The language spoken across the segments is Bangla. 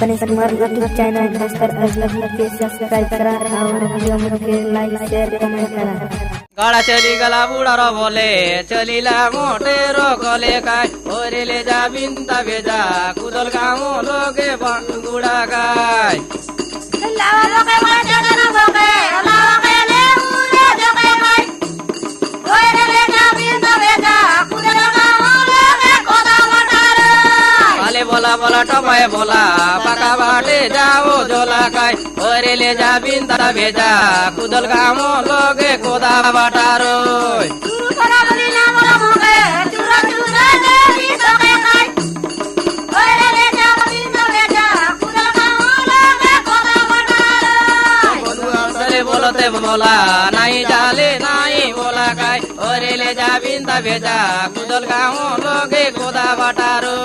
बने हमारे यूट्यूब चैनल भास्कर अजलब के सब्सक्राइब करा और वीडियो के लाइक शेयर कमेंट करा गाडा चली गला बुडार बोले चलिला मोटेर कले काय ओरेले जा बिन्ता भेजा कुदल गामो लोगे गुडा काय काले बोला বলা বলা টমায় বলা পাকা বাটে যাও জোলা কাই ওরে লে যাবিন তারা ভেজা কুদল গাম লগে কোদা বাটারো বলতে বলা নাই ডালে নাই বলা কায় ওরে লে যাবিন তা ভেজা কুদল গাঁও লগে কোদা বাটারো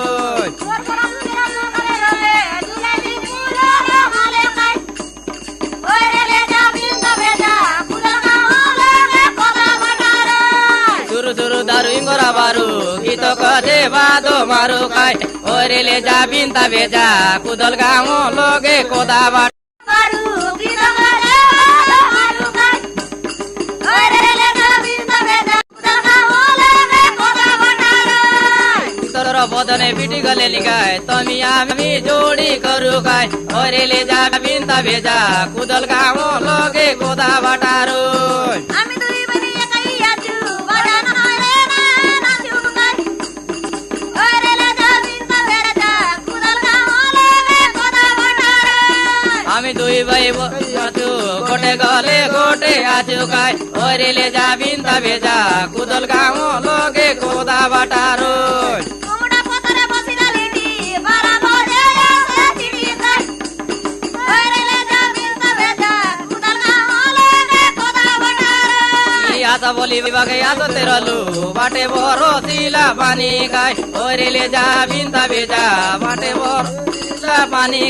ले जा बिनता भेजा कुदल गाव लगे कोदावा बदने बिटी गले लिगाए तमी आमी जोड़ी करू गाय। और ले जा बिंदा भेजा कुदल गाँव लगे गोदा बटारू কোনে গলে গোটে আচুকায় ওরেলে যাবিন তবে ভেজা কুদল গাঁও লোকে কোদা বাটার আতা বলি বিভাগে আত তেরলু বাটে বড় দিলা পানি গায় ওরিলে যা বিন তবে বাটে বড় দিলা পানি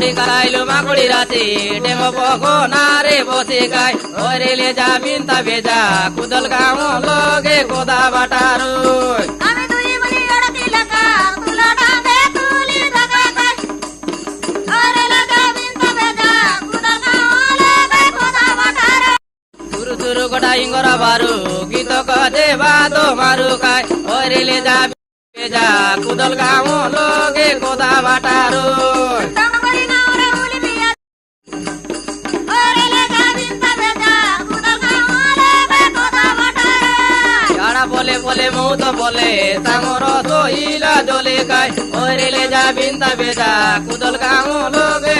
মাকুড়ি কালাইলো মাকুড়ি রাতে। ডেঙ্গো পকো নারে বসে গায় ওরে লে যাবিন তা বেজা কুদল গামো লগে কোদা বাটারু সুরু গোটা ইঙ্গরা বারু গীত কদে বাদো মারু কায় ওরে লে যাবি যা কুদল গামো লগে কোদা বাটারু বলে মৌত বলে তামর তৈলা দলে গায় ওরেলে যা বিন্দা বেদা কুদল কাম লগে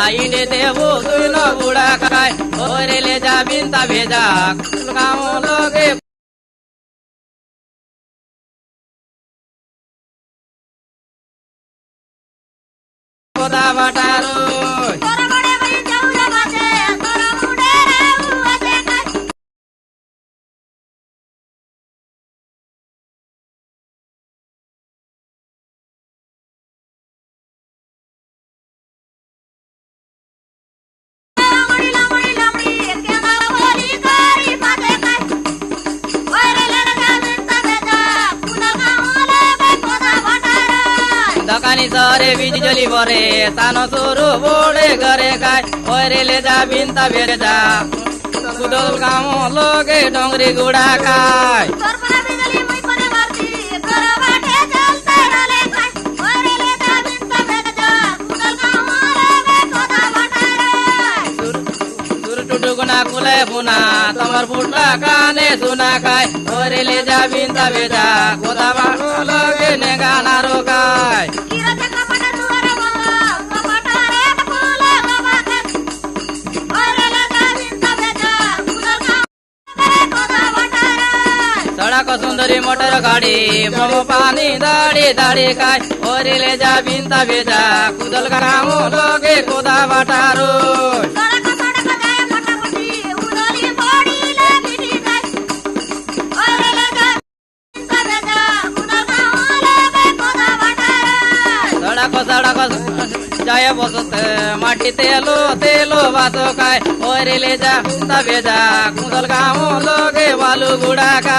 আইনে দেব গুনো গুড়া খায় ওরেলে যাবিন তা ভেজা কাম লগে বাটারো পানি সরে বিজলি ভরে সানো সরু বোড়ে ঘরে গায় ওই রেলে যা বিনতা বেড়ে যা। সুদল কাম লোকে ডংরি গুড়া খায়। কুলে বুনা তোমার ফুটা কানে সুনা খায়। ওরে লে যাবিন তবে যা কোদা বানো লগে নেগানা রোকায় का सुंदरी मोटर गाड़ी। मम पानी दाड़ी दाड़ी काय ओरिले जा बिंदा भेजा। कुदल का लोगे कोदा बाटारो जाया बसत। माटी तेलो तेलो बातो काय ओरिले जा तबे भेजा। कुदल गाँव लोगे वालू गुड़ा का